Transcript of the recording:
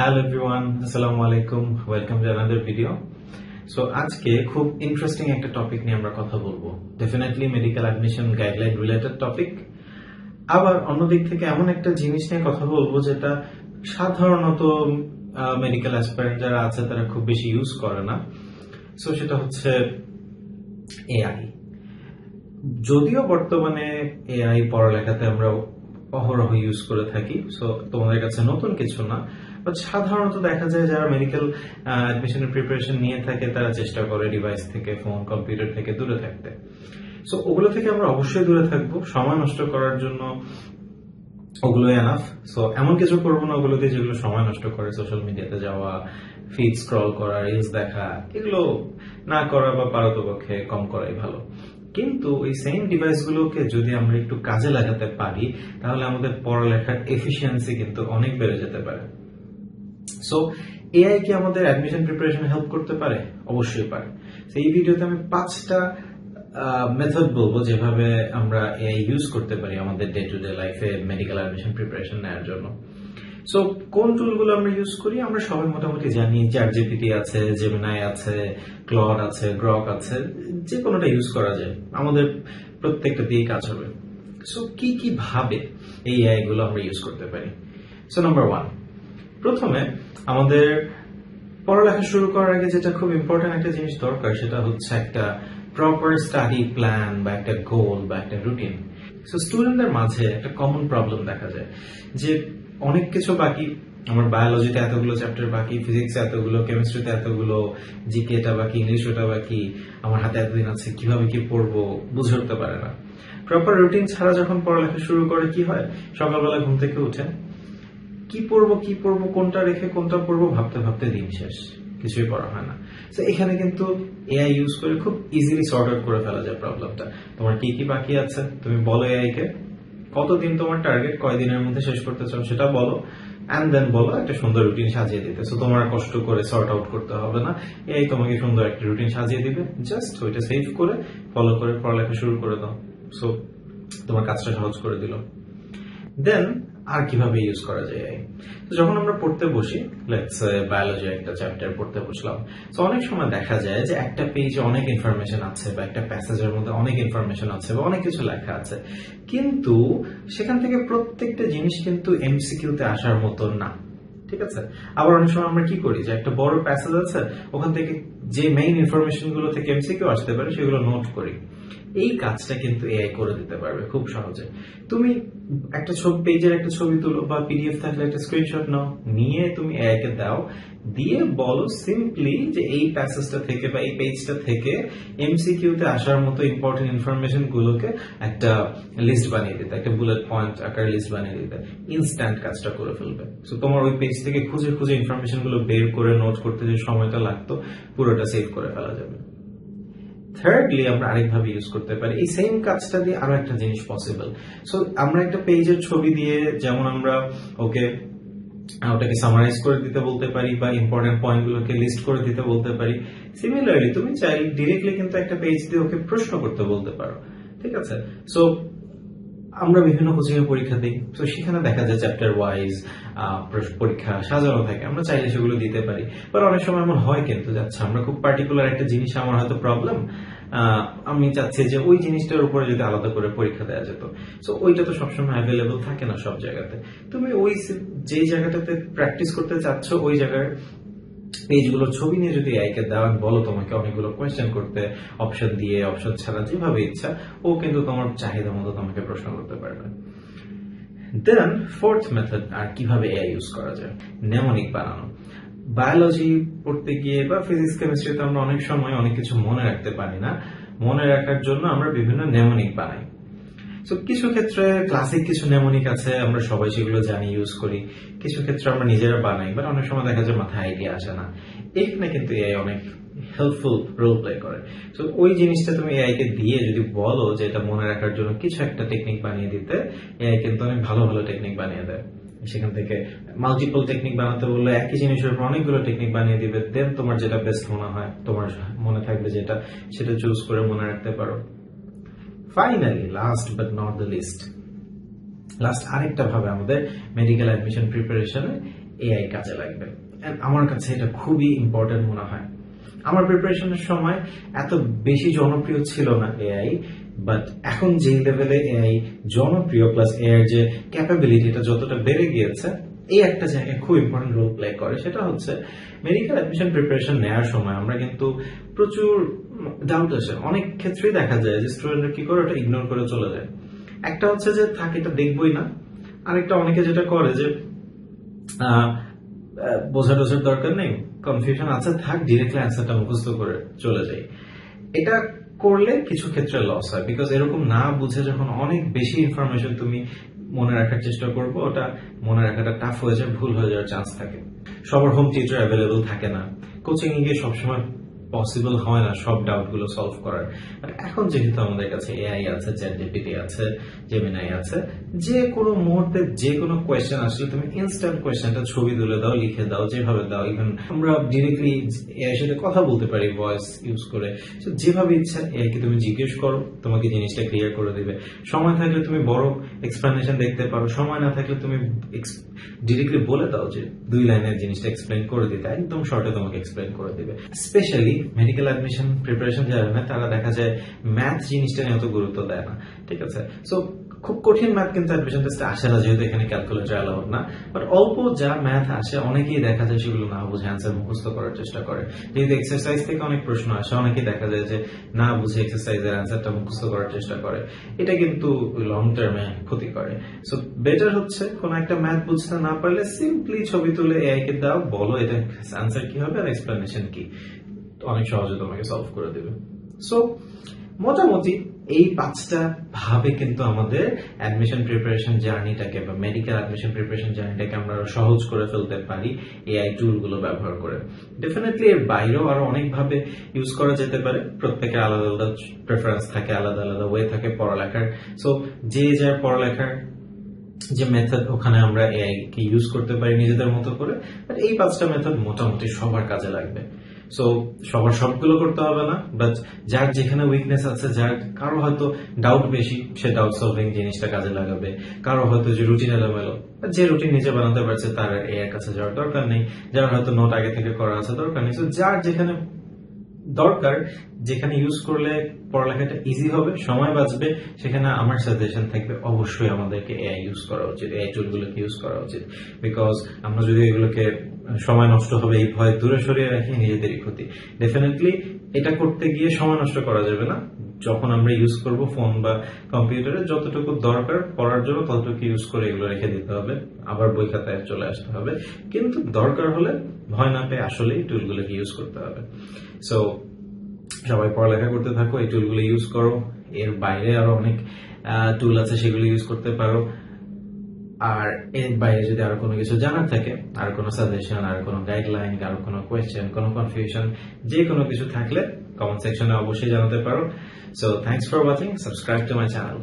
Hello everyone আসসালামু আলাইকুম welcome to another video so আজকে খুব ইন্টারেস্টিং একটা টপিক নিয়ে আমরা কথা বলব। Definitely medical admission guideline related topic আবার অন্যদিক থেকে এমন একটা জিনিস নিয়ে কথা বলব যেটা সাধারণত মেডিকেল অ্যাসপারেন্ট যারা আছে, তারা খুব বেশি ইউজ করে না। সো সেটা হচ্ছে এআই যদিও বর্তমানে এআই পড়ালেখাতে আমরা অহরহ ইউজ করে থাকি সো তোমাদের কাছে নতুন কিছু না বাট সাধারণত দেখা যায় যারা মেডিকেল অ্যাডমিশনের প্রিপারেশন নিয়ে থাকে, তারা চেষ্টা করে ডিভাইস থেকে ফোন কম্পিউটার থেকে দূরে থাকতে। সো ওগুলো থেকে আমরা অবশ্যই দূরে থাকব। সময় নষ্ট করার জন্য ওগুলো এনাফ সো এমন কিছু করব না ওগুলো দিয়ে যেগুলো সময় নষ্ট করে। সোশ্যাল মিডিয়াতে যাওয়া ফিড স্ক্রল করা রিলস দেখা, এগুলো না করা বা পারতপক্ষে কম করাই ভালো। কিন্তু এই সেম ডিভাইসগুলোকে যদি আমরা একটু কাজে লাগাতে পারি, তাহলে আমাদের পড়ালেখার এফিসিয়েন্সি কিন্তু অনেক বেড়ে যেতে পারে। সো এআই কি আমাদের অ্যাডমিশন প্রিপারেশন হেল্প করতে পারে? অবশ্যই পারে। এই ভিডিওতে আমি পাঁচটা মেথড বলব যেভাবে আমরা এআই ইউজ করতে পারি আমাদের ডে টু ডে লাইফে মেডিকেল অ্যাডমিশন প্রিপারেশন নেওয়ার জন্য। সো কোন টুলগুলো আমরা ইউজ করি? আমরা সবাই মোটামুটি জানি চ্যাট জিপিটি আছে জেমিনাই আছে ক্লড আছে গ্রক আছে, যে কোনোটা ইউজ করা যায়। আমাদের প্রত্যেকটা দিয়ে কাজ হবে। সো কি কি ভাবে এই এআই গুলো আমরা ইউজ করতে পারি? সো নাম্বার ওয়ান প্রথমে আমাদের পড়ালেখা শুরু করার আগে যেটা খুব ইম্পর্টেন্ট একটা জিনিস দরকার, সেটা হচ্ছে একটা প্রপার স্টাডি প্ল্যান বা একটা গোল বা একটা রুটিন সো স্টুডেন্টদের মাঝে একটা কমন প্রবলেম দেখা যায়, যে অনেক কিছু বাকি, আমার বায়োলজিতে এতগুলো চ্যাপ্টার বাকি ফিজিক্স এতগুলো কেমিস্ট্রিতে এতগুলো জিকেটা বাকি ইংলিশ ওটা বাকি, আমার হাতে এতদিন আছে, কীভাবে কি পড়ব বুঝে উঠতে পারে না। প্রপার রুটিন ছাড়া যখন পড়ালেখা শুরু করে, কি হয়? সকালবেলা ঘুম থেকে উঠে কি পড়ব কি পড়ব, কোনটা রেখে কোনটা পড়ব, ভাবতে ভাবতে দিন শেষ। কিছুই পড়া হয় না। তো এখানে কিন্তু এআই ইউজ করে খুব ইজিলি সর্ট আউট করে ফেলা যায় প্রবলেমটা তোমার কি কি বাকি আছে? তুমি বলো এআই কে কতদিন তোমার টার্গেট কয়দিনের মধ্যে শেষ করতে চাও সেটা বলো। অ্যান্ড দেন বলো, একটা সুন্দর রুটিন সাজিয়ে দিতে। সো তোমার কষ্ট করে সর্ট আউট করতে হবে না। এই তোমাকে সুন্দর একটা রুটিন সাজিয়ে দিবে। জাস্ট ওইটা সেভ করে ফলো করে পড়ালেখা শুরু করে দাও। সো তোমার কাজটা সহজ করে দিল। দেন আর কীভাবে ইউজ করা যায়? তো যখন আমরা পড়তে বসি লেটস বায়োলজি একটা চ্যাপ্টার পড়তে বসলাম, তো অনেক সময় দেখা যায় যে একটা পেজে অনেক ইনফরমেশন আছে বা একটা প্যাসেজের মধ্যে অনেক ইনফরমেশন আছে বা অনেক কিছু লেখা আছে। কিন্তু সেখান থেকে প্রত্যেকটা জিনিস কিন্তু এমসিকিউতে আসার মতো না, ঠিক আছে? আবার অনেক সময় আমরা কি করি যে একটা বড় প্যাসেজ আছে, ওখান থেকে যে মেইন ইনফরমেশনগুলো থেকে এমসিকিউ আসতে পারে, সেগুলো নোট করি। এই কাজটা কিন্তু এআই করে দিতে পারবে খুব সহজে। তুমি একটা ছবি, পেজের একটা ছবি তুলো বা পিডিএফ থাকলে একটা স্ক্রিনশট নাও, নিয়ে তুমি এআই কে দাও, দিয়ে বলো সিম্পলি যে এই প্যাসেজটা থেকে বা এই পেজটা থেকে এমসিকিউ তে আসার মতো ইম্পর্টেন্ট ইনফরমেশন গুলোকে একটা লিস্ট বানিয়ে দিতে, একটা বুলেট পয়েন্ট আকার লিস্ট বানিয়ে দিতে। ইনস্ট্যান্ট কাজটা করে ফেলবে। সো তোমার ওই পেজ থেকে খুঁজে খুঁজে ইনফরমেশনগুলো বের করে নোট করতে যে সময়টা লাগতো, পুরোটা সেভ করে ফেলা যাবে। থার্ডলি আমরা আরেকভাবে ইউজ করতে পারি। এই সেম কাজটা দিয়ে আরও একটা জিনিস পসিবল সো আমরা একটা পেজের ছবি দিয়ে যেমন আমরা ওকে ওটাকে সামারাইজ করে দিতে বলতে পারি বা ইম্পর্টেন্ট পয়েন্ট গুলোকে লিস্ট করে দিতে বলতে পারি। সিমিলারলি তুমি চাই ডিরেক্টলি কিন্তু একটা পেজ দিয়ে ওকে প্রশ্ন করতে বলতে পারো। ঠিক আছে? সো আমরা বিভিন্ন কোচিং এর পরীক্ষা দিই। তো সেখানে দেখা যায় চ্যাপ্টার ওয়াইজ পরীক্ষা সাজানো থাকে। আমরা চাইলে সেগুলো দিতে পারি। বাট অনেক সময় এমন হয় কিন্তু যাচ্ছে আমরা খুব পার্টিকুলার একটা জিনিস, আমার হয়তো প্রবলেম আমি চাচ্ছি যে, ওই জিনিসটার উপরে যদি আলাদা করে পরীক্ষা দেওয়া যেত। সো ওইটা তো সবসময় অ্যাভেলেবল থাকে না সব জায়গাতে। তুমি ওই যেই জায়গাটাতে প্র্যাকটিস করতে চাচ্ছ, ওই জায়গায় পেজগুলোর ছবি নিয়ে যদি আইকে দেওয়া বলো তোমাকে অনেকগুলো কোয়েশ্চেন করতে অপশন দিয়ে অপশন ছাড়া যেভাবে ইচ্ছা, ও কিন্তু তোমার চাহিদা মতো তোমাকে প্রশ্ন করতে পারবে। দেন ফোর্থ মেথড আর কীভাবে এআই ইউজ করা যায়? নেমনিক বানানো। বায়োলজি পড়তে গিয়ে বা ফিজিক্স কেমিস্ট্রিতে আমরা অনেক সময় অনেক কিছু মনে রাখতে পারি না। মনে রাখার জন্য আমরা বিভিন্ন নেমনিক বানাই। তো কিছু ক্ষেত্রে ক্লাসিক কিছু নেমনিক আছে, আমরা সবাই সেগুলো জানি ইউজ করি। কিছু ক্ষেত্রে আমরা নিজেরা বানাই বাট অনেক সময় দেখা যায় মাথায় আইডিয়া আসে না। এখানে কিন্তু এআই অনেক হেল্পফুল রোল প্লে করে। তো ওই জিনিসটা তুমি এআই কে দিয়ে যদি বলো যে এটা মনে রাখার জন্য কিছু একটা টেকনিক বানিয়ে দিতে এআই কিন্তু অনেক ভালো ভালো টেকনিক বানিয়ে দেয়। সেখান থেকে মাল্টিপল টেকনিক বানাতে বললে একই জিনিসের উপর অনেকগুলো টেকনিক বানিয়ে দিবে দেন তোমার যেটা বেস্ট মনে হয়, তোমার মনে থাকবে যেটা, সেটা চুজ করে মনে রাখতে পারো। Finally last but not the least last আরেকটা ভাবে আমাদের মেডিকেল অ্যাডমিশন প্রিপারেশনে এআই কাজে লাগবে। আমার কাছে এটা খুবই ইম্পর্টেন্ট মনে হয়। আমার প্রিপারেশনের সময় এত বেশি জনপ্রিয় ছিল না এআই বাট এখন যে লেভেলে এআই জনপ্রিয় প্লাস এআই যে ক্যাপাবিলিটিটা যতটা বেড়ে গিয়েছে এই একটা জায়গায় খুব ইম্পর্টেন্ট রোল প্লে করে, সেটা হচ্ছে মেডিকেল অ্যাডমিশন প্রিপারেশন নেওয়ার সময় আমরা কিন্তু প্রচুর ডাউট আসে। অনেক ক্ষেত্রেই দেখা যায় যে স্টুডেন্টরা কি করে ওটা ইগনোর করে চলে যায়। একটা হচ্ছে যে থাক এটা দেখবই না, আরেকটা অনেকে যেটা করে যে বোঝা টোঝার দরকার নেই কনফিউশন আছে, থাক ডিরেক্টলি অ্যান্সারটা মুখস্থ করে চলে যাই। এটা করলে কিছু ক্ষেত্রে লস হয়। বিকজ এরকম না বুঝে যখন অনেক বেশি ইনফরমেশন তুমি মনে রাখার চেষ্টা করব, ওটা মনে রাখাটা টাফ হয়ে যায়, ভুল হয়ে যাওয়ার চান্স থাকে। সবার হোম থিয়েটার অ্যাভেলেবল থাকে না। কোচিং গিয়ে সবসময় পসিবল হয় না সব ডাউটগুলো সলভ করার এখন যেহেতু আমাদের কাছে এআই আছে চ্যাট জিপিটি আছে জেমিনাই আছে যে কোনো মুহূর্তে যে কোনো কোয়েশ্চেন আসলে তুমি ইনস্ট্যান্ট কোয়েশ্চেনটা ছবি তুলে দাও, লিখে দাও, যেভাবে দাও ইভেন আমরা ডিরেক্টলি এআই সাথে কথা বলতে পারি ভয়েস ইউজ করে। যেভাবে ইচ্ছা এআই কে তুমি জিজ্ঞেস করো, তোমাকে জিনিসটা ক্লিয়ার করে দিবে। সময় থাকলে তুমি বড় এক্সপ্লেনেশন দেখতে পারো, সময় না থাকলে তুমি ডিরেক্টলি বলে দাও যে দুই লাইনের জিনিসটা এক্সপ্লেন করে দিতে, একদম শর্টে তোমাকে এক্সপ্লেন করে দিবে। স্পেশালি মেডিকেল অ্যাডমিশন প্রিপারেশন যারা না, তারা দেখা যায় ম্যাথ জিনিসটা নিয়ে অত গুরুত্ব দেয় না। ঠিক আছে? সো খুব কঠিন ম্যাথ কিন্তু অ্যাডমিশন টেস্টে আসে না, যেহেতু এখানে ক্যালকুলেটর অ্যালাউড না। বাট অল্প যা ম্যাথ আসে, অনেকেই দেখা যায় সেগুলো না বুঝে অ্যান্সার মুখস্থ করার চেষ্টা করে। যেহেতু এক্সারসাইজ থেকে অনেক প্রশ্ন আসে, অনেকেই দেখা যায় যে না বুঝে এক্সারসাইজের অ্যান্সারটা মুখস্থ করার চেষ্টা করে। এটা কিন্তু লং টার্মে ক্ষতি করে। সো বেটার হচ্ছে কোন একটা ম্যাথ বুঝতে না পারলে সিম্পলি ছবি তুলে এআই কে দাও, বলো এটা অ্যান্সার কি হবে আর এক্সপ্লেনেশন কি। অনেক সহজে তোমাকে সলভ করে দেবে। সো মোটামুটি এই পাঁচটা ভাবে কিন্তু আমাদের অ্যাডমিশন প্রিপারেশন জার্নিটাকে বা মেডিকেল অ্যাডমিশন প্রিপারেশন জার্নিটাকে আমরা সহজ করে ফেলতে পারি এআই টুলগুলো ব্যবহার করে। ডেফিনেটলি এর বাইরেও আরও অনেক ভাবে ইউজ করা যেতে পারে। প্রত্যেকের আলাদা আলাদা প্রেফারেন্স থাকে, আলাদা আলাদা ওয়ে থাকে পড়ালেখার। সো যে যার পড়ালেখার যে মেথড ওখানে আমরা এআই কে ইউজ করতে পারি নিজেদের মতো করে। এই পাঁচটা মেথড মোটামুটি সবার কাজে লাগবে। সো সবার সবগুলো করতে হবে না বাট যার যেখানে উইকনেস আছে যার কারও হয়তো ডাউট বেশি সে ডাউট সলভিং জিনিসটা কাজে লাগাবে। কারও হয়তো যে রুটিন এলোমেলো যে রুটিন নিজে বানাতে পারছে তার এর কাছে যাওয়ার দরকার নেই। যার হয়তো নোট আগে থেকে করা আছে দরকার নেই। So, যার যেখানে দরকার যেখানে ইউজ করলে পড়ালেখাটা ইজি হবে সময় বাঁচবে সেখানে আমার সাজেশন থাকবে অবশ্যই আমাদেরকে এআই ইউজ করা উচিত এআই টুলগুলোকে ইউজ করা উচিত। বিকজ আমরা যদি এগুলোকে সময় নষ্ট হবে, এই ভয় দূরে সরিয়ে রাখি, নিজেদেরই ক্ষতি। ডেফিনেটলি এটা করতে গিয়ে সময় নষ্ট করা যাবে না। যখন আমরা ইউজ করব ফোন বা কম্পিউটারে যতটুকু দরকার পড়ার জন্য ততটুকু ইউজ করে এগুলো রেখে দিতে হবে। আবার বই খাতায় চলে আসতে হবে। কিন্তু দরকার হলে ভয় না পেয়ে আসলেই টুলগুলোকে ইউজ করতে হবে। সো সবাই পড়ালেখা করতে থাকো, এই টুলগুলো ইউজ করো। এর বাইরে আরও অনেক টুল আছে, সেগুলো ইউজ করতে পারো। আর এর বাইরে যদি আরও কোনো কিছু জানার থাকে, আর কোনো সাজেশন আর কোনো গাইডলাইন আর কোনো কোয়েশ্চেন কোনো কনফিউশন যে কোনো কিছু থাকলে কমেন্ট সেকশনে অবশ্যই জানাতে পারো। So thanks for watching subscribe to my channel